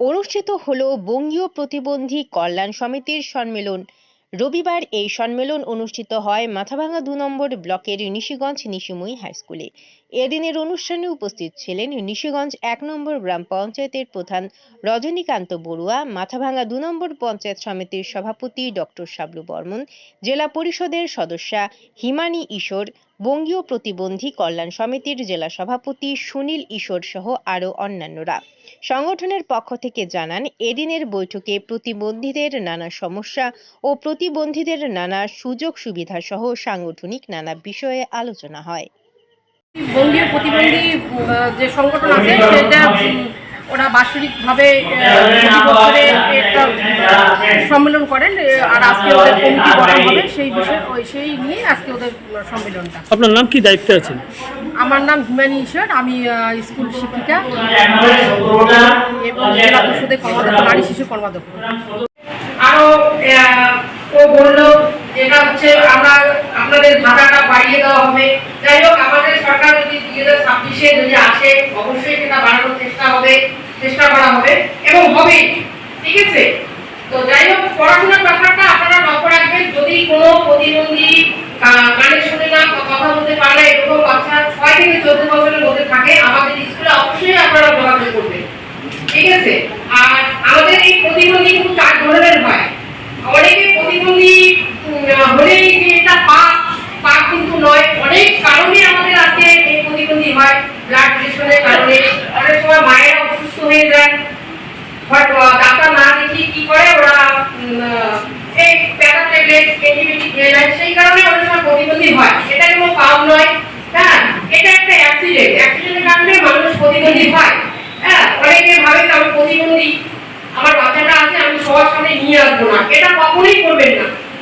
অনুষ্ঠিত হল বঙ্গীয় প্রতিবন্ধী কল্যাণ সমিতির সম্মেলন। রবিবার এই সম্মেলন অনুষ্ঠিত হয় মাথাভাঙ্গা দু নম্বর ব্লকের নিশিগঞ্জ নিশিমুই হাইস্কুলে। এদিনের অনুষ্ঠানে উপস্থিত ছিলেন নিশিগঞ্জ এক নম্বর গ্রাম পঞ্চায়েতের প্রধান রজনীকান্ত বড়ুয়া মাথাভাঙা দু নম্বর পঞ্চায়েত সমিতির সভাপতি ডক্টর শাবলু বর্মন, জেলা পরিষদের সদস্যা হিমানী ঈশ্বর, বঙ্গীয় প্রতিবন্ধী কল্যাণ সমিতির জেলা সভাপতি সুনীল ঈশ্বর সহ আরও অন্যান্যরা। সংগঠনের পক্ষ থেকে জানান, এদিনের বৈঠকে প্রতিবন্ধীদের নানা সমস্যা ও প্রতিবন্ধীদের নানা সুযোগ সুবিধা সহ সাংগঠনিক নানা বিষয়ে আলোচনা হয়। বঙ্গীয় প্রতিবন্ধী যে সংগঠন আছে সেটা ওরা বাৎসরিকভাবে প্রতি একটা সম্মেলন করেন আর আজকে ওদের কমিটি গঠন হবে সেই বিষয়ে ওই সেই নিয়ে আজকে ওদের সম্মেলনটা। আপনার নাম কি? দায়িত্বে আছেন? আমার নাম হিমানি ঈশ্বর আমি স্কুল শিক্ষিকা এবং জেলা পরিষদের কর্মাধ্যক্ষ নারী শিশু কর্মাধ্যক্ষ। আরও বাড়িয়ে দেওয়া হবে। যাই হোক আমাদের সরকার যদি দুই হাজার ছাব্বিশে যদি আসে অবশ্যই সেটা বাড়ানোর চেষ্টা হবে চেষ্টা করা হবে এবং হবে। ঠিক আছে? তো যাই হোক পড়াশোনার ব্যাপারটা আপনারা লক্ষ্য রাখবেন যদি কোনো প্রতিবন্ধী আহ, গানে শুনে না কথা বলতে পারে এরকম বাচ্চা ছয় থেকে চোদ্দ বছরের মধ্যে থাকে আমাদের স্কুলে অবশ্যই আপনারা যোগাযোগ করবেন। ঠিক আছে? আর আমাদের এই প্রতিবন্ধী কিন্তু চার ধরনের হয় অনেকে প্রতিবন্ধী উম, হলেই যে এটা পাপ পাপ কিন্তু নয় অনেক কারণে আমাদের আছে এই প্রতিবন্ধী হয় ব্লাড প্রেশারের কারণে অনেক সময় মায়েরা অসুস্থ হয়ে যায় হয়তো ডাক্তার না দেখিয়ে কি করে ওরা উম, আহ, এই প্যারা ট্যাবলেট অ্যান্টিবায়োটিক খেয়ে নেয় হয়। হ্যাঁ?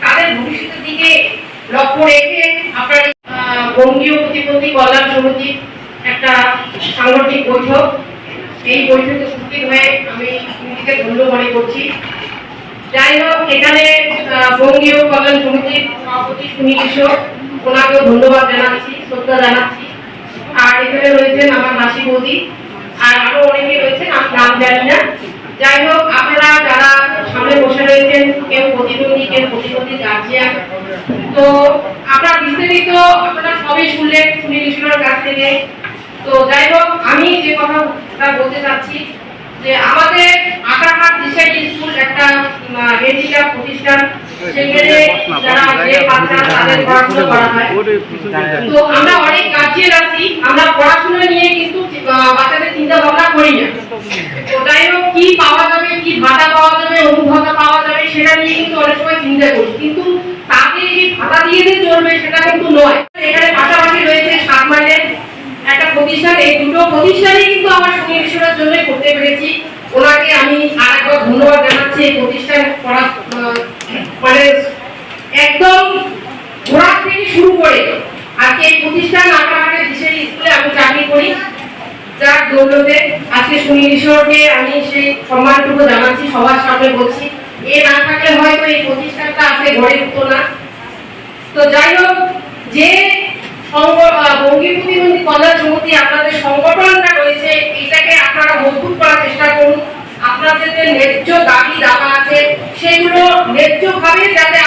তাদের ভবিষ্যতের দিকে লক্ষ্য রেখে আপনার বঙ্গীয় প্রতিবন্ধী কল্যাণ সমিতির একটা সাংগঠনিক বৈঠক। এই বৈঠকে উপস্থিত হয়ে আমি নিজেকে ধন্য মনে করছি। যাই হোক, এখানে বঙ্গীয় কল্যাণ সমিতির সভাপতি সুনীল কিশোর, ওনাকেও ধন্যবাদ জানাচ্ছি, শ্রদ্ধা জানাচ্ছি। আর এখানে রয়েছেন আমার মাসি বৌদি, আর আরও অনেকে রয়েছেন, আমি নাম জানি না। যাই হোক, আপনারা যারা সামনে বসে রয়েছেন, কেউ প্রতিবন্ধী কেউ প্রতিবন্ধী গার্জিয়ান তো আপনারা বিস্তারিত আপনারা সবই শুনলেন সুনীল কিশোরের কাছ থেকে। তো যাই হোক, আমি যে কথাটা বলতে চাচ্ছি, যে আমাদের আমরা কিন্তু সেটা নিয়ে কিন্তু অনেক সময় চিন্তা করি। কিন্তু তাদের যে ভাতা দিয়ে চলবে, সেটা কিন্তু নয়। এখানে পাশাপাশি রয়েছে একটা প্রতিষ্ঠান। এই দুটো প্রতিষ্ঠানই কিন্তু আমার সুনীল জন্য করতে পেরেছি। ওনাকে আমি আর একবার ধন্যবাদ জানাচ্ছি এই প্রতিষ্ঠান মানে একদম ঘোড়া থেকে শুরু করে আজকে এই প্রতিষ্ঠান আপনাদের দেশের স্কুলে আমি চাকরি করি। যার দৌলতে আজকে সুনীল কিশোরকে আমি সেই সম্মানটুকু জানাচ্ছি, সবার সামনে বলছি। এ না থাকলে হয়তো এই প্রতিষ্ঠানটা আজকে গড়ে উঠতো না। তো যাই হোক, যে বঙ্গীয় প্রতিবন্ধী কল্যাণ সমিতি আপনাদের সংগঠনটা রয়েছে এটাকে আপনারা মজবুত করার চেষ্টা করুন আপনাদের